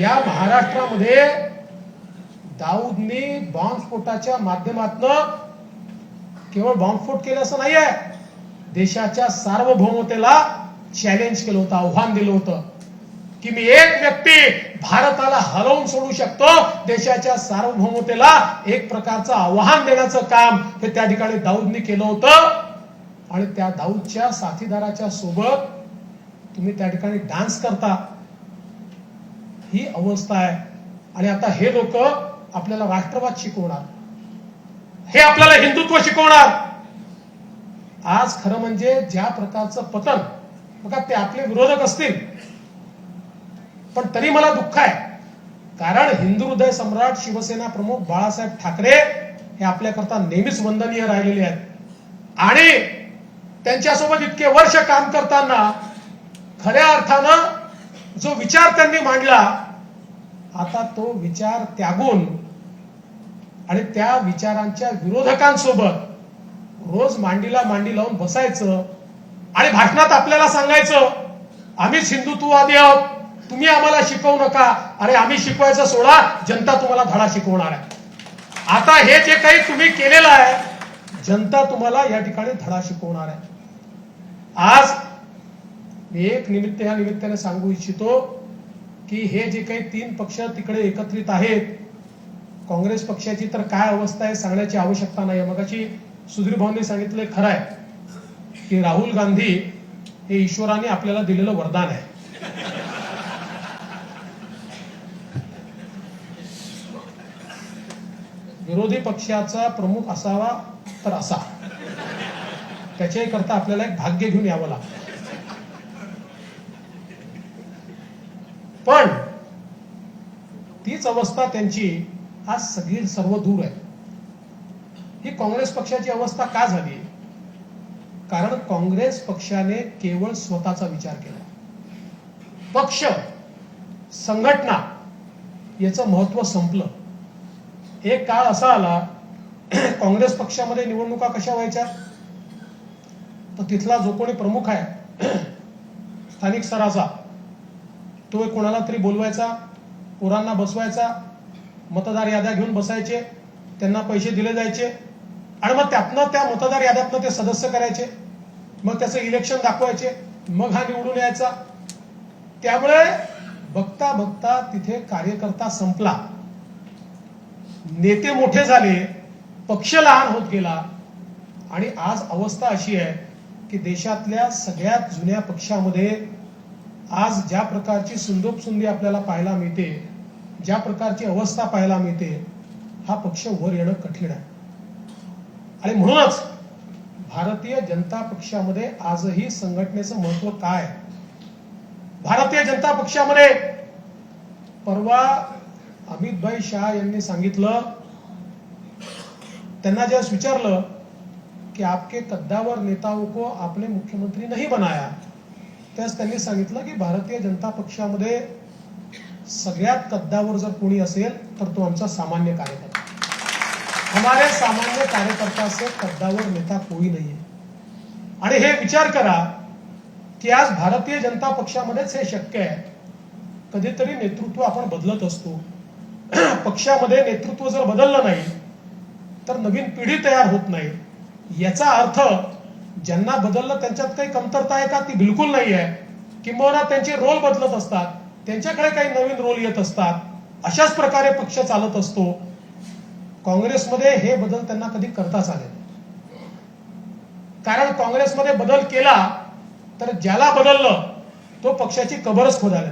या महाराष्ट्रामध्ये दाऊदनी बॉम्बस्फोटाच्या माध्यमातून केवळ बॉम्बस्फोट केलं असं नाहीये देशाच्या सार्वभौमतेला चॅलेंज केलं होतं आव्हान दिलं होतं. की मी एक व्यक्ती भारताला हलवून सोडू शकतो देशाच्या सार्वभौमतेला एक प्रकारचं आव्हान देण्याचं काम हे त्या ठिकाणी दाऊदनी केलं होतं. आणि त्या दाऊदच्या साथीदाराच्या सोबत तुम्ही त्या ठिकाणी डान्स करता. ही अवस्था आहे. आणि आता हे लोक आपल्याला राष्ट्रवाद शिकवणार. हे आपल्याला हिंदुत्व शिकवणार. आज खरं म्हणजे ज्या प्रकारचं पतन बघा ते आपले विरोधक असतील. पण तरी मला दुःख आहे. कारण हिंदू हृदय सम्राट शिवसेना प्रमुख बाळासाहेब ठाकरे हे आपल्याकरता नेहमीच वंदनीय राहिलेले आहेत. आणि त्यांच्यासोबत इतके वर्ष काम करताना खऱ्या अर्थानं जो विचार त्यांनी मांडला आता तो विचार त्यागून आणि त्या विचारांच्या विरोधकांसोबत रोज मांडीला मांडी लावून बसायचं आणि भाषणात आपल्याला सांगायचं आम्हीच हिंदुत्ववादी आहोत. तुम्ही आम्हाला शिकवू नका. अरे आम्ही शिकवायचं सोडा. जनता तुम्हाला धडा शिकवणार आहे. आता हे जे काही तुम्ही केलेलं आहे जनता तुम्हाला या ठिकाणी धडा शिकवणार आहे. आज मी एक निमित्त या निमित्ताने सांगू इच्छितो की हे जे काही तीन पक्ष तिकडे एकत्रित आहेत काँग्रेस पक्षाची तर काय अवस्था आहे सांगण्याची आवश्यकता नाही. मगाशी सुधीर भाऊंनी सांगितले खरं आहे की राहुल गांधी हे ईश्वराने आपल्याला दिलेलं वरदान आहे. विरोधी पक्षाचा प्रमुख असावा तर असा. त्याच्याही करता आपल्याला एक भाग्य घेऊन यावं लागतं. पण तीच अवस्था त्यांची आज सगळी सर्व दूर आहे. ही काँग्रेस पक्षाची अवस्था का झाली? कारण काँग्रेस पक्षाने केवळ स्वतःचा विचार केला. पक्ष संघटना याचं महत्त्व संपलं. एक काळ असा आला काँग्रेस पक्षामध्ये निवडणुका कशा व्हायच्या? तर तिथला जो कोणी प्रमुख आहे स्थानिक स्तराचा तो कोणाला तरी बोलवायचा पोरांना बसवायचा मतदार याद्या घेऊन बसायचे त्यांना पैसे दिले जायचे आणि मग त्यातनं त्या मतदार याद्यातनं ते सदस्य करायचे मग त्याचं इलेक्शन दाखवायचे मग हा निवडून यायचा. त्यामुळे बघता बघता तिथे कार्यकर्ता संपला. नेते मोठे झाले पक्ष लहान होत गेला आणि आज अवस्था अशी आहे की देशातल्या सगळ्यात जुन्या पक्षामध्ये आज ज्या प्रकारची सुंदोपसुंदी आपल्याला पाहायला मिळते ज्या प्रकारची अवस्था पाहायला मिळते हा पक्ष वर येणं कठीण आहे. आणि म्हणूनच भारतीय जनता पक्षामध्ये आजही संघटनेचं महत्त्व काय भारतीय जनता पक्षामध्ये परवा अमितभाई शहा यांनी सांगितलं त्यांना ज्यावेळेस विचारलं की आपके कद्दावर नेताओं को आपने मुख्यमंत्री नहीं बनाया त्यास त्यांनी सांगितलं की भारतीय जनता पक्षामध्ये सगळ्यात कद्दावर जर कोणी असेल तर तो आमचा सामान्य कार्यकर्ता. हमारे सामान्य कार्यकर्ता से कद्दावर नेता कोई नाही आणि हे विचार करा की आज भारतीय जनता पक्षामध्येच हे शक्य आहे. कधीतरी नेतृत्व आपण बदलत असतो. पक्षामध्ये नेतृत्व जर बदललं नाही तर नवीन पिढी तयार होत नाही. याचा अर्थ ज्यांना बदललं त्यांच्यात काही कमतरता आहे का? ती बिलकुल नाही आहे. किंबहुना त्यांचे रोल बदलत असतात. त्यांच्याकडे काही नवीन रोल येत असतात. अशाच प्रकारे पक्ष चालत असतो. काँग्रेसमध्ये हे बदल त्यांना कधी करताच आले कारण काँग्रेसमध्ये बदल केला तर ज्याला बदललं तो पक्षाची कबरच खोदायला